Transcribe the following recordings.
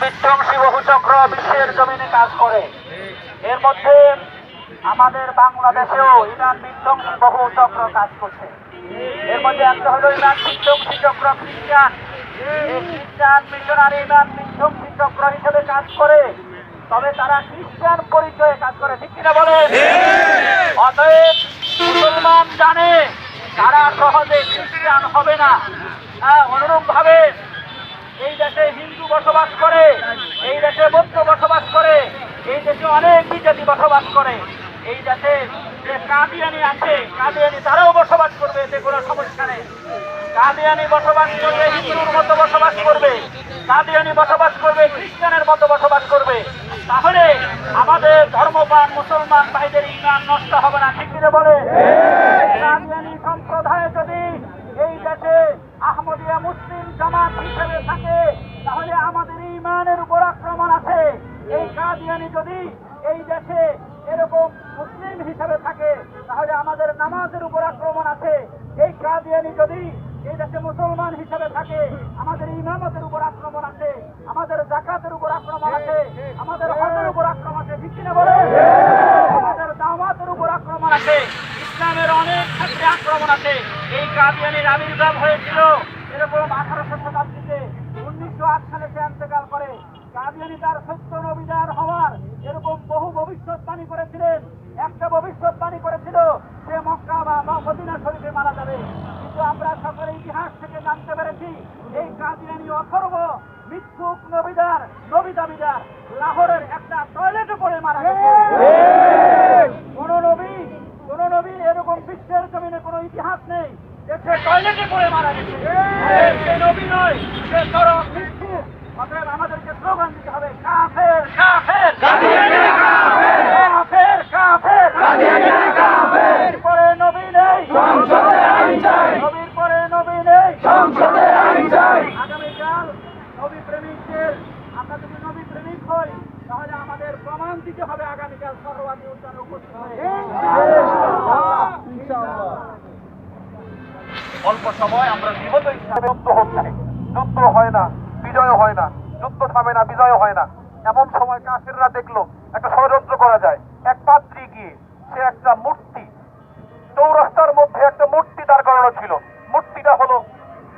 বিধ্বংসী বিশ্বের জমিনে কাজ করে। এর মধ্যে আমাদের বাংলাদেশেও ইমান বিধ্বংসী বহু চক্র কাজ করছে। এর মধ্যে একটা হলো ইমান বিধ্বংসী চক্র খ্রিস্টান। এই খ্রিস্টান মিশনারি ইমান বিধ্বংসী চক্র হিসেবে কাজ করে তবে তারা খ্রিস্টান পরিচয়ে কাজ করে। ঠিক কিনা বলে অতএব মুসলমান জানে তারা সহজে খ্রিস্টান হবে না। হ্যাঁ অনুরূপ ভাবে এই দেশে হিন্দু বসবাস করে, এই দেশে বৌদ্ধ বসবাস করে, এই দেশে অনেক বিজাতি বসবাস করে। এই দেশে যে কাদিয়ানি আছে, কাদিয়ানি তারাও বসবাস করবে, এতে কোনো সমস্যা নেই। কাদিয়ানি বসবাস করবে, হিন্দুর মতো বসবাস করবে। কাদিয়ানি বসবাস করবে, খ্রিস্টানের মতো বসবাস করবে। তাহলে আমাদের ধর্মপান মুসলমান ভাইদের ইমান নষ্ট হবে না ঠিক কিনা বলে কাদিয়ানি সম্প্রদায় যদি এই দেশে আহমদিয়া মুসলিম জামাত হিসেবে থাকে তাহলে আমাদের ইমানের উপর আক্রমণ আছে কাদিয়ানি যদি এই দেশে এরকম মুসলিম হিসেবে থাকে, তাহলে আমাদের নামাজের উপর আক্রমণ আছে। এই কাদিয়ানি যদি এই দেশে মুসলমান হিসেবে থাকে, আমাদের ইমামতের উপর আক্রমণ আছে, আমাদের জাকাতের উপর আক্রমণ আছে, আমাদের হজের উপর আক্রমণ আছে। ঠিক কিনা বলে আমাদের দাওয়াতের উপর আক্রমণ আছে। ইসলামের অনেক ক্ষেত্রে আক্রমণ আছে। এই কাদিয়ানির আবির্ভাব হয়েছিল এরকম আঠারোশো শতাব্দীতে। উনিশশো আট সালে সে কাদিয়ানি তার সত্য নবিদার হওয়ার এরকম বহু ভবিষ্যৎবাণী করেছিলেন। একটা ভবিষ্যৎবাণী করেছিল সে মক্কা বা মদিনা শরীফে মারা যাবে। কিন্তু আমরা সকলে ইতিহাস থেকে জানতে পেরেছি, এই কাদিয়ানি অথর্ব মিথ্যুক নবিদার নবী দাবিদার লাহোরের একটা টয়লেটে পড়ে মারা গেছে। কোন নবী, কোন নবীর এরকম বিশ্বের জমিনে কোনো ইতিহাস নেই যে টয়লেটে পড়ে মারা গেছে। সে নবী নয়, সে মিথ্যুক। অতএব আমাদেরকে প্রেমিক হই তাহলে আমাদের প্রমাণ দিতে হবে আগামীকাল উপস্থিত অল্প সময় আমরা হচ্ছে। যুদ্ধ হয় না বিজয় হয় না। যুদ্ধ থামে না বিজয় হয় না। এমন সময় কাফিররা দেখল, একটা ষড়যন্ত্র করা যায়। এক পাত্রী গিয়ে, সে একটা মূর্তি। চৌরাস্তার মধ্যে একটা মূর্তি দাঁড় করানো ছিল। মূর্তিটা হলো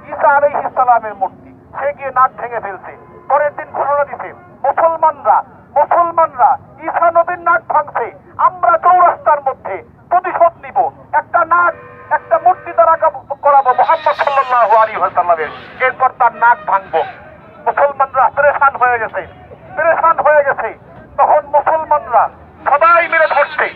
ঈসা আলাই ইসলামের মূর্তি। সে গিয়ে নাক ভেঙে ফেলছে। পরের দিন ঘোষণা দিছে, মুসলমানরা মুসলমানরা, ঈসা নবীর নাক ভাঙছে। আমরা চৌরাস্তার মধ্যে প্রতিশোধ নিব। একটা নাক, একটা মূর্তি দ্বারা করাবো মোহাম্মদ সাল্লাল্লাহু আলাইহি ওয়াসাল্লামের। এরপর তার নাক ভাঙবো। মুসলমানরা পরেশান হয়ে গেছে পরেশান হয়ে গেছে। তখন মুসলমানরা সবাই মিলে ধরছে।